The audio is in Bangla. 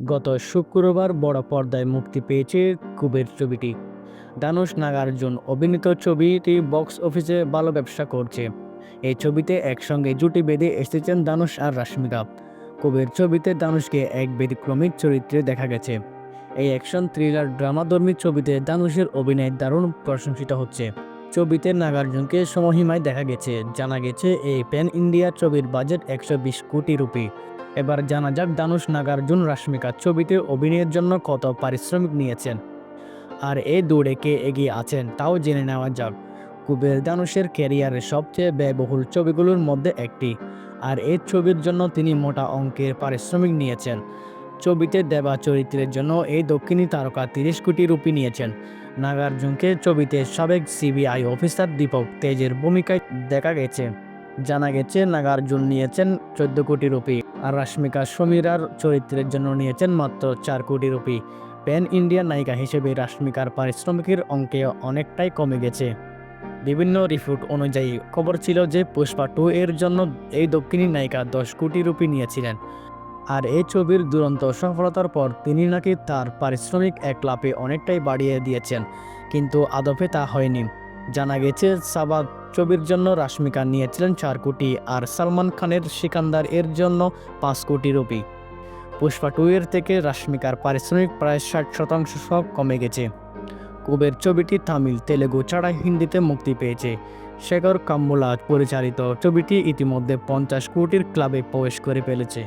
গত শুক্রবার বড় পর্দায় মুক্তি পেয়েছে কুবের ছবিটি। দানুষ নাগার্জুন অভিনীত ছবিটি বক্স অফিসে ভালো ব্যবসা করছে। এই ছবিতে একসঙ্গে জুটি বেঁধে এসেছেন দানুষ আর রাশ্মিকা। কুবের ছবিতে দানুষকে এক ব্যতিক্রমিক চরিত্রে দেখা গেছে। এই অ্যাকশন থ্রিলার ড্রামাধর্মী ছবিতে দানুষের অভিনয় দারুণ প্রশংসিত হচ্ছে। ছবিতে নাগার্জুনকে সমহিমায় দেখা গেছে। জানা গেছে, এই প্যান ইন্ডিয়া ছবির বাজেট একশো বিশ কোটি রুপি। এবার জানা যাক দানুশ নাগার্জুন রাশ্মিকা ছবিতে অভিনয়ের জন্য কত পারিশ্রমিক নিয়েছেন। আর এই দৌড়ে কে এগিয়ে আছেন তাও জেনে নেওয়া যাক। কুবের দানুশের ক্যারিয়ারের সবচেয়ে ব্যয়বহুল ছবিগুলোর মধ্যে একটি। আর এই ছবির জন্য তিনি মোটা অঙ্কের পারিশ্রমিক নিয়েছেন। ছবিতে দেবা চরিত্রের জন্য এই দক্ষিণী তারকা তিরিশ কোটি রুপি নিয়েছেন। নাগার্জুনকে ছবিতে সাবেক সিবিআই অফিসার দীপক তেজের ভূমিকায় দেখা গেছে। জানা গেছে, নাগার্জুন নিয়েছেন চোদ্দ কোটি রুপি আর রাশ্মিকা সমীরার চরিত্রের জন্য নিয়েছেন মাত্র চার কোটি রুপি। প্যান ইন্ডিয়া নায়িকা হিসেবে রাশ্মিকার পারিশ্রমিকের অঙ্কে অনেকটাই কমে গেছে। বিভিন্ন রিপোর্ট অনুযায়ী খবর ছিল যে পুষ্পা টু এর জন্য এই দক্ষিণী নায়িকা দশ কোটি রুপি নিয়েছিলেন। আর এই ছবির দুরন্ত সফলতার পর তিনি নাকি তার পারিশ্রমিক এক লাপে অনেকটাই বাড়িয়ে দিয়েছেন। কিন্তু আদপে তা হয়নি। জানা গেছে সাবাদ ছবির জন্য রাশ্মিকা নিয়েছিলেন চার কোটি আর সালমান খানের সিকান্দার এর জন্য পাঁচ কোটি রুপি। পুষ্পা টু এর থেকে রাশ্মিকার পারিশ্রমিক প্রায় ষাট শতাংশ সব কমে গেছে। কুবের ছবিটি তামিল, তেলেগু ছাড়া হিন্দিতে মুক্তি পেয়েছে। শেখর কাম্বুলা পরিচালিত ছবিটি ইতিমধ্যে পঞ্চাশ কোটির ক্লাবে প্রবেশ করে ফেলেছে।